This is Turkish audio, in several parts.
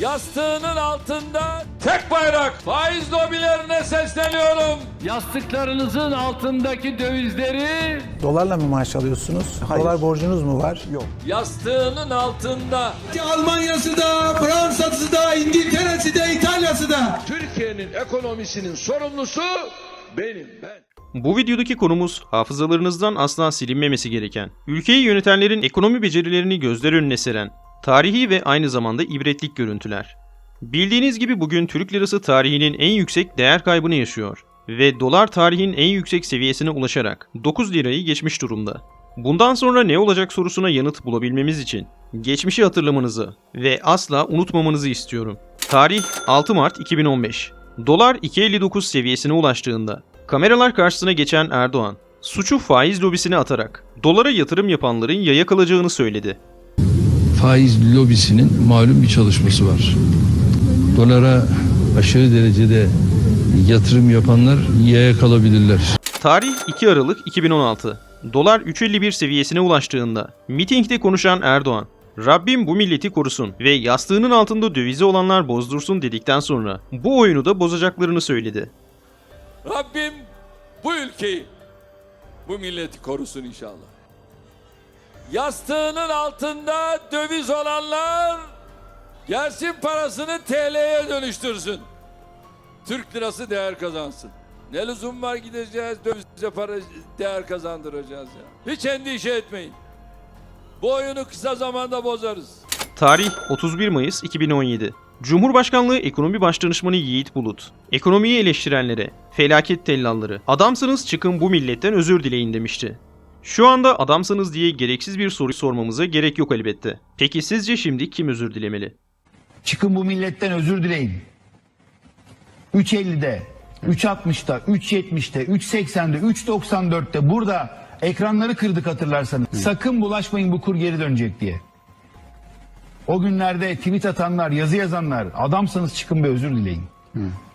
Yastığının altında tek bayrak. Faiz lobilerine sesleniyorum. Yastıklarınızın altındaki dövizleri Dolarla mı maaş alıyorsunuz? Dolar borcunuz mu var? Yok. Yastığının altında Almanya'sı da, Fransa'sı da, İngiltere'si de, İtalya'sı da. Türkiye'nin ekonomisinin sorumlusu benim ben. Bu videodaki konumuz hafızalarınızdan asla silinmemesi gereken, ülkeyi yönetenlerin ekonomi becerilerini gözler önüne seren, tarihi ve aynı zamanda ibretlik görüntüler. Bildiğiniz gibi bugün Türk lirası tarihinin en yüksek değer kaybını yaşıyor ve dolar tarihin en yüksek seviyesine ulaşarak 9 lirayı geçmiş durumda. Bundan sonra ne olacak sorusuna yanıt bulabilmemiz için geçmişi hatırlamanızı ve asla unutmamanızı istiyorum. Tarih 6 Mart 2015. Dolar 2.59 seviyesine ulaştığında kameralar karşısına geçen Erdoğan, suçu faiz lobisine atarak dolara yatırım yapanların yaya kalacağını söyledi. Faiz lobisinin malum bir çalışması var. Dolara aşırı derecede yatırım yapanlar yaya kalabilirler. Tarih 2 Aralık 2016. Dolar 3.51 seviyesine ulaştığında mitingde konuşan Erdoğan, Rabbim bu milleti korusun ve yastığının altında dövizi olanlar bozdursun dedikten sonra bu oyunu da bozacaklarını söyledi. Rabbim bu ülkeyi, bu milleti korusun inşallah. Yastığının altında döviz olanlar gelsin parasını TL'ye dönüştürsün. Türk lirası değer kazansın. Ne lüzum var gideceğiz dövize para değer kazandıracağız ya. Hiç endişe etmeyin. Bu oyunu kısa zamanda bozarız. Tarih 31 Mayıs 2017. Cumhurbaşkanlığı Ekonomi Başdanışmanı Yiğit Bulut, ekonomiyi eleştirenlere, felaket tellalları, adamsınız çıkın bu milletten özür dileyin demişti. Şu anda adamsınız diye gereksiz bir soru sormamıza gerek yok elbette. Peki sizce şimdi kim özür dilemeli? Çıkın bu milletten özür dileyin. 3.50'de, 3.60'da, 3.70'de, 3.80'de, 3.94'te burada ekranları kırdık hatırlarsanız. Sakın bulaşmayın bu kur geri dönecek diye. O günlerde tweet atanlar, yazı yazanlar adamsanız çıkın bir özür dileyin.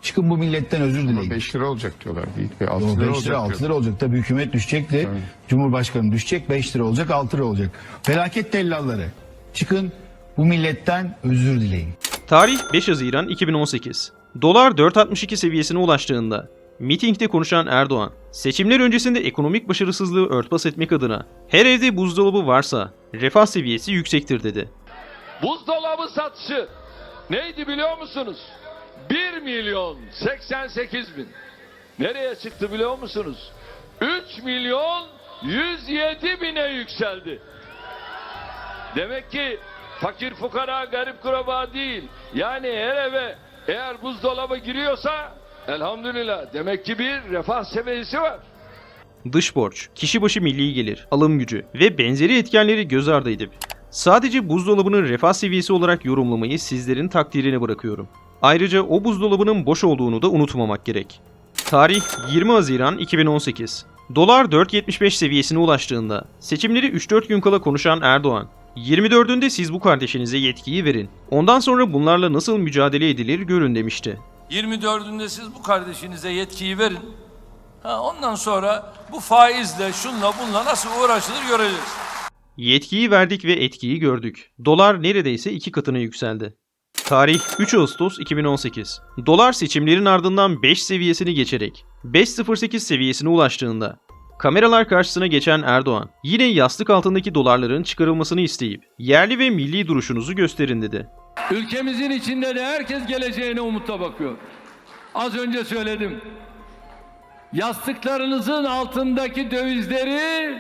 Çıkın bu milletten özür dileyin. 5 lira olacak diyorlar. Bir 6 5 lira lira, olacak. 6 lira olacak. Tabii hükümet düşecekti. Cumhurbaşkanı düşecek 5 lira olacak 6 lira olacak. Felaket tellalları. Çıkın bu milletten özür dileyin. Tarih 5 Haziran 2018. Dolar 4.62 seviyesine ulaştığında mitingde konuşan Erdoğan, seçimler öncesinde ekonomik başarısızlığı örtbas etmek adına her evde buzdolabı varsa refah seviyesi yüksektir dedi. Buzdolabı satışı neydi biliyor musunuz? 1 milyon 88 bin. Nereye çıktı biliyor musunuz? 3 milyon 107 bine yükseldi. Demek ki fakir fukara garip kuraba değil. Yani her eve eğer buzdolabı giriyorsa elhamdülillah demek ki bir refah seviyesi var. Dış borç, kişi başı milli gelir, alım gücü ve benzeri etkenleri göz ardı edip sadece buzdolabının refah seviyesi olarak yorumlamayı sizlerin takdirine bırakıyorum. Ayrıca o buzdolabının boş olduğunu da unutmamak gerek. Tarih 20 Haziran 2018. Dolar 4.75 seviyesine ulaştığında seçimleri 3-4 gün kala konuşan Erdoğan, 24'ünde siz bu kardeşinize yetkiyi verin. Ondan sonra bunlarla nasıl mücadele edilir görün demişti. 24'ünde siz bu kardeşinize yetkiyi verin. Ha, ondan sonra bu faizle şunla bunla nasıl uğraşılır göreceğiz. Yetkiyi verdik ve etkiyi gördük. Dolar neredeyse iki katına yükseldi. Tarih 3 Ağustos 2018. Dolar seçimlerin ardından 5 seviyesini geçerek 5.08 seviyesine ulaştığında kameralar karşısına geçen Erdoğan yine yastık altındaki dolarların çıkarılmasını isteyip yerli ve milli duruşunuzu gösterin dedi. ülkemizin içinde de herkes geleceğine umutla bakıyor. Az önce söyledim. Yastıklarınızın altındaki dövizleri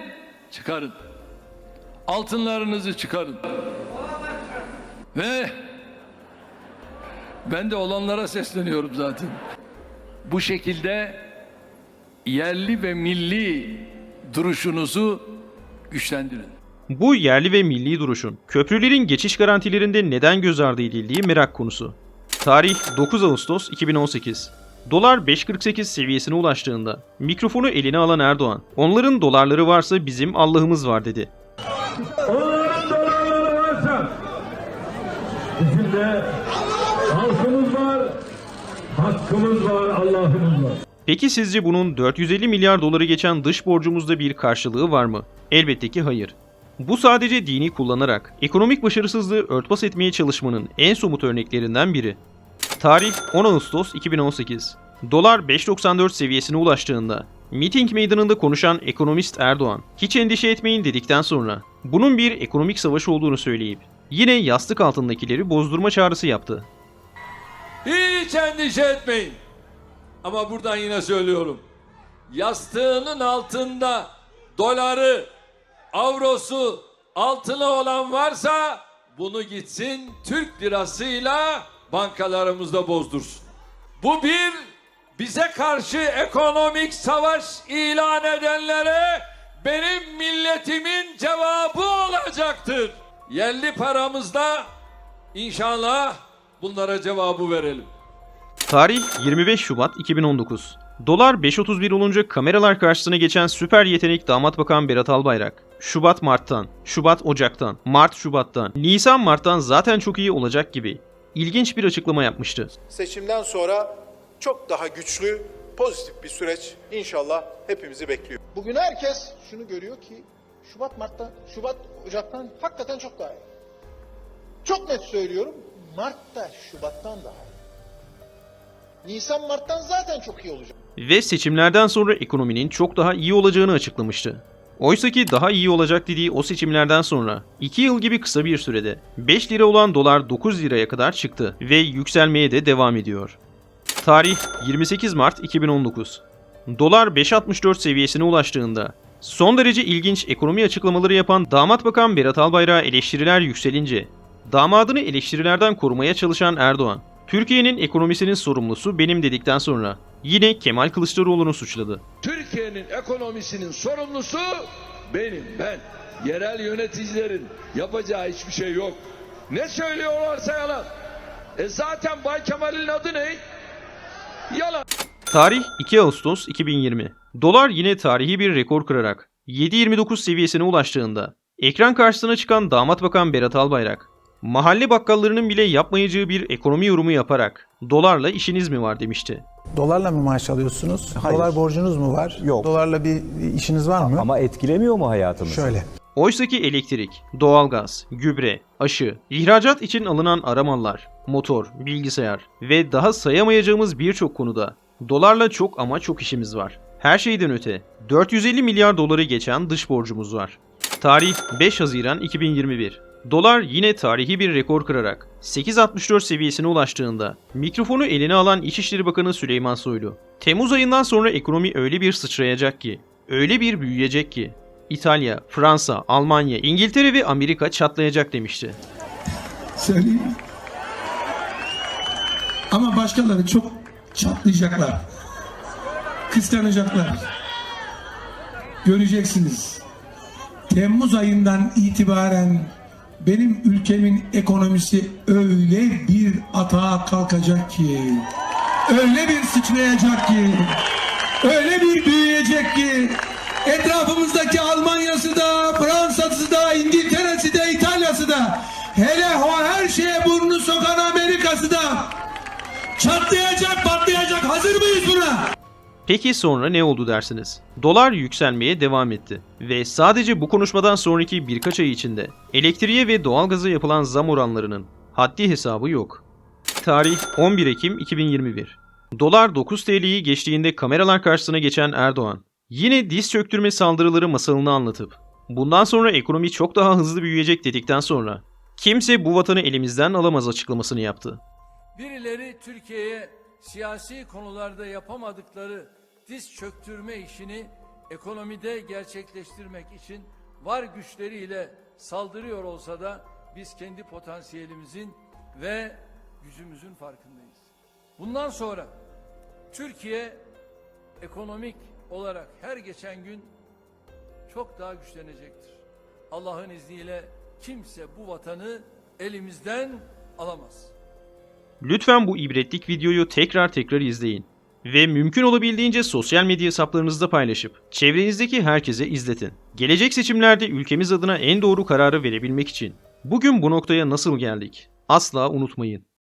çıkarın. Altınlarınızı çıkarın. Ve ben de olanlara sesleniyorum zaten. Bu şekilde yerli ve milli duruşunuzu güçlendirin. Bu yerli ve milli duruşun köprülerin geçiş garantilerinde neden göz ardı edildiği merak konusu. Tarih 9 Ağustos 2018. Dolar 5.48 seviyesine ulaştığında mikrofonu eline alan Erdoğan, onların dolarları varsa bizim Allah'ımız var dedi. Onların dolarları varsa bizim de halkımız var, hakkımız var, Allah'ımız var. Peki sizce bunun 450 milyar doları geçen dış borcumuzda bir karşılığı var mı? Elbette ki hayır. Bu sadece dini kullanarak ekonomik başarısızlığı örtbas etmeye çalışmanın en somut örneklerinden biri. Tarih 10 Ağustos 2018. Dolar 5.94 seviyesine ulaştığında miting meydanında konuşan ekonomist Erdoğan, hiç endişe etmeyin dedikten sonra bunun bir ekonomik savaş olduğunu söyleyip yine yastık altındakileri bozdurma çağrısı yaptı. Hiç endişe etmeyin. Ama buradan yine söylüyorum. Yastığının altında doları, avrosu, altını olan varsa bunu gitsin Türk lirasıyla bankalarımızda bozdursun. Bu bir bize karşı ekonomik savaş ilan edenlere benim milletimin cevabı olacaktır. Yerli paramızda inşallah bunlara cevabı verelim. Tarih 25 Şubat 2019. Dolar 5.31 olunca kameralar karşısına geçen süper yetenek damat bakan Berat Albayrak. Şubat Mart'tan, Şubat Ocak'tan, Mart Şubat'tan, Nisan Mart'tan zaten çok iyi olacak gibi ilginç bir açıklama yapmıştı. seçimden sonra çok daha güçlü, pozitif bir süreç inşallah hepimizi bekliyor. Bugün herkes şunu görüyor ki Şubat Mart'tan, Şubat Ocak'tan hakikaten çok daha iyi. Çok net söylüyorum. Mart'ta Şubat'tan daha iyi. Nisan Mart'tan zaten çok iyi olacak. Ve seçimlerden sonra ekonominin çok daha iyi olacağını açıklamıştı. Oysaki daha iyi olacak dediği o seçimlerden sonra 2 yıl gibi kısa bir sürede 5 lira olan dolar 9 liraya kadar çıktı ve yükselmeye de devam ediyor. Tarih 28 Mart 2019. Dolar 5.64 seviyesine ulaştığında son derece ilginç ekonomi açıklamaları yapan damat bakan Berat Albayrak'a eleştiriler yükselince damadını eleştirilerden korumaya çalışan Erdoğan, Türkiye'nin ekonomisinin sorumlusu benim dedikten sonra yine Kemal Kılıçdaroğlu'nu suçladı. Türkiye'nin ekonomisinin sorumlusu benim ben. Yerel yöneticilerin yapacağı hiçbir şey yok. Ne söylüyorlarsa yalan. E zaten Bay Kemal'in adı ne? Yalan. Tarih 2 Ağustos 2020. Dolar yine tarihi bir rekor kırarak 7.29 seviyesine ulaştığında ekran karşısına çıkan damat bakan Berat Albayrak, mahalle bakkallarının bile yapmayacağı bir ekonomi yorumu yaparak dolarla işiniz mi var demişti. Dolarla mı maaş alıyorsunuz? Hayır. Dolar borcunuz mu var? Yok. Dolarla bir işiniz var mı? Ama etkilemiyor mu hayatımızı? Şöyle. Oysaki elektrik, doğalgaz, gübre, aşı, ihracat için alınan aramallar, motor, bilgisayar ve daha sayamayacağımız birçok konuda dolarla çok ama çok işimiz var. Her şeyden öte 450 milyar doları geçen dış borcumuz var. Tarih 5 Haziran 2021. Dolar yine tarihi bir rekor kırarak 8.64 seviyesine ulaştığında mikrofonu eline alan İçişleri Bakanı Süleyman Soylu, Temmuz ayından sonra ekonomi öyle bir sıçrayacak ki, öyle bir büyüyecek ki İtalya, Fransa, Almanya, İngiltere ve Amerika çatlayacak demişti. Söyleyeyim. Ama başkaları çok çatlayacaklar. Kıskanacaklar. Göreceksiniz. Temmuz ayından itibaren benim ülkemin ekonomisi öyle bir atağa kalkacak ki, öyle bir sıçrayacak ki, öyle bir büyüyecek ki, etrafımızdaki Almanya'sı da, Fransa'sı da, İngiltere'si de, İtalya'sı da, hele o her şeye burnunu sokan Amerika'sı da çatlayacak, Peki sonra ne oldu dersiniz? Dolar yükselmeye devam etti ve sadece bu konuşmadan sonraki birkaç ay içinde elektriğe ve doğalgaza yapılan zam oranlarının haddi hesabı yok. Tarih 11 Ekim 2021. Dolar 9 TL'yi geçtiğinde kameralar karşısına geçen Erdoğan, yine diz çöktürme saldırıları masalını anlatıp bundan sonra ekonomi çok daha hızlı büyüyecek dedikten sonra kimse bu vatanı elimizden alamaz açıklamasını yaptı. Birileri Türkiye'ye siyasi konularda yapamadıkları diz çöktürme işini ekonomide gerçekleştirmek için var güçleriyle saldırıyor olsa da biz kendi potansiyelimizin ve gücümüzün farkındayız. Bundan sonra Türkiye ekonomik olarak her geçen gün çok daha güçlenecektir. Allah'ın izniyle kimse bu vatanı elimizden alamaz. Lütfen bu ibretlik videoyu tekrar tekrar izleyin. Ve mümkün olabildiğince sosyal medya hesaplarınızda paylaşıp çevrenizdeki herkese izletin. Gelecek seçimlerde ülkemiz adına en doğru kararı verebilmek için bugün bu noktaya nasıl geldik? Asla unutmayın.